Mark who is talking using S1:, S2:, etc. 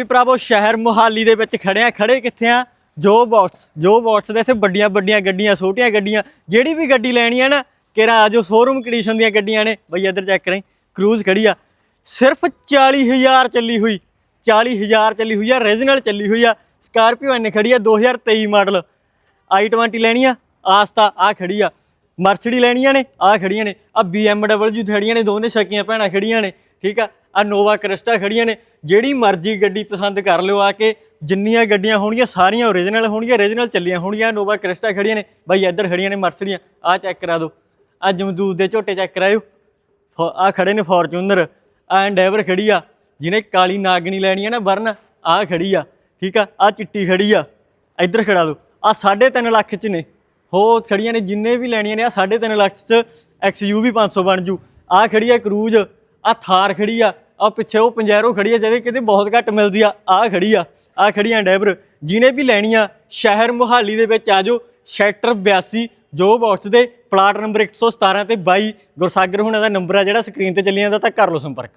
S1: ਵੀ ਭਰਾਵੋ, ਸ਼ਹਿਰ ਮੁਹਾਲੀ ਦੇ ਵਿੱਚ ਖੜੇ ਆ। ਖੜੇ ਕਿੱਥੇ ਆ? ਜੋ ਬਾਕਸ ਜੋ ਬਾਕਸ ਦੇ ਇੱਥੇ ਵੱਡੀਆਂ ਵੱਡੀਆਂ ਗੱਡੀਆਂ, ਛੋਟੀਆਂ ਗੱਡੀਆਂ, ਜਿਹੜੀ ਵੀ ਗੱਡੀ ਲੈਣੀ ਆ ਨਾ ਕਿਰਾ ਆਜੋ ਸ਼ੋਰੂਮ ਕੰਡੀਸ਼ਨ ਦੀਆਂ ਗੱਡੀਆਂ ਨੇ। ਬਈ ਇੱਧਰ ਚੈੱਕ ਕਰਾਂ ਕਰੂਜ਼ ਖੜੀ ਆ। ਸਿਰਫ 40000 ਚੱਲੀ ਹੋਈ 40000 ਚੱਲੀ ਹੋਈ ਆ ਰੀਜਨਲ ਚੱਲੀ ਹੋਈ ਆ। ਸਕਾਰਪੀਓ ਐਨ ਖੜੀ ਆ 2023 ਮਾਡਲ i20 ਲੈਣੀ ਆ, ਆਸਤਾ, ਆ ਖੜੀ ਆ। ਮਰਸਡੀ ਲੈਣੀਆਂ ਨੇ, ਆ ਖੜੀਆਂ ਨੇ। ਆ BMW ਖੜੀਆਂ ਨੇ, ਦੋਨੇ ਸ਼ਕੀਆਂ ਭੈਣਾਂ ਖੜੀਆਂ ਨੇ, ਠੀਕ ਆ। ਆ ਨੋਵਾ ਕ੍ਰਿਸਟਾ ਖੜੀਆਂ ਨੇ। ਜਿਹੜੀ ਮਰਜ਼ੀ ਗੱਡੀ ਪਸੰਦ ਕਰ ਲਿਓ ਆ ਕੇ। ਜਿੰਨੀਆਂ ਗੱਡੀਆਂ ਹੋਣਗੀਆਂ, ਸਾਰੀਆਂ ਓਰੀਜਨਲ ਹੋਣਗੀਆਂ ਓਰੀਜਨਲ ਚੱਲੀਆਂ ਹੋਣਗੀਆਂ। ਨੋਵਾ ਕ੍ਰਿਸਟਾ ਖੜੀਆਂ ਨੇ। ਬਾਈ ਇੱਧਰ ਖੜੀਆਂ ਨੇ ਮਰਸਡੀਆਂ। ਆ ਚੈੱਕ ਕਰਾ ਦਿਓ। ਆ ਜਮਦੂਦ ਦੇ ਝੋਟੇ ਚੈੱਕ ਕਰਾਇਓ। ਆ ਖੜੇ ਨੇ ਫੋਰਚੂਨਰ। ਆ ਐਂਡੈਵਰ ਖੜੀ ਆ। ਜਿਹਨੇ ਕਾਲੀ ਨਾਗਣੀ ਲੈਣੀ ਆ ਨਾ ਵਰਨ, ਆ ਖੜੀ ਆ। ਠੀਕ ਆ? ਆ ਚਿੱਟੀ ਖੜੀ ਆ। ਇੱਧਰ ਖੜਾ ਦੋ ਆ 3.5 ਲੱਖ ਚ ਨੇ। ਹੋ ਖੜੀਆਂ ਨੇ ਜਿੰਨੇ ਵੀ ਲੈਣੀਆਂ ਨੇ, ਆ 3.5 ਲੱਖ ਚ। XUV 500 ਬਣ ਜੂ। ਆ ਖੜੀ ਆ ਕਰੂਜ਼। ਆ ਥਾਰ ਖੜੀ ਆ। ਆ ਪਿੱਛੇ ਉਹ ਪੰਜੈਰੋ ਖੜੀ ਆ ਜਿਹਦੇ ਕਿਤੇ ਬਹੁਤ ਘੱਟ ਮਿਲਦੀ ਆ ਆ ਖੜੀ ਆ ਆ ਖੜੀ ਆ ਡੈਬਰ। ਜਿਹਨੇ ਵੀ ਲੈਣੀ ਆ, ਸ਼ਹਿਰ ਮੁਹਾਲੀ ਦੇ ਵਿੱਚ ਆ ਜਾਓ, ਸੈਕਟਰ 82 ਜੋ ਬਾਕਸ ਦੇ, ਪਲਾਟ ਨੰਬਰ 117 ਤੇ 22 ਗੁਰਸਾਗਰ ਹੁਣਾਂ ਦਾ ਨੰਬਰ ਆ ਜਿਹੜਾ ਸਕਰੀਨ ਤੇ ਚੱਲੀ ਜਾਂਦਾ ਤਾਂ ਕਰ ਲਓ ਸੰਪਰਕ।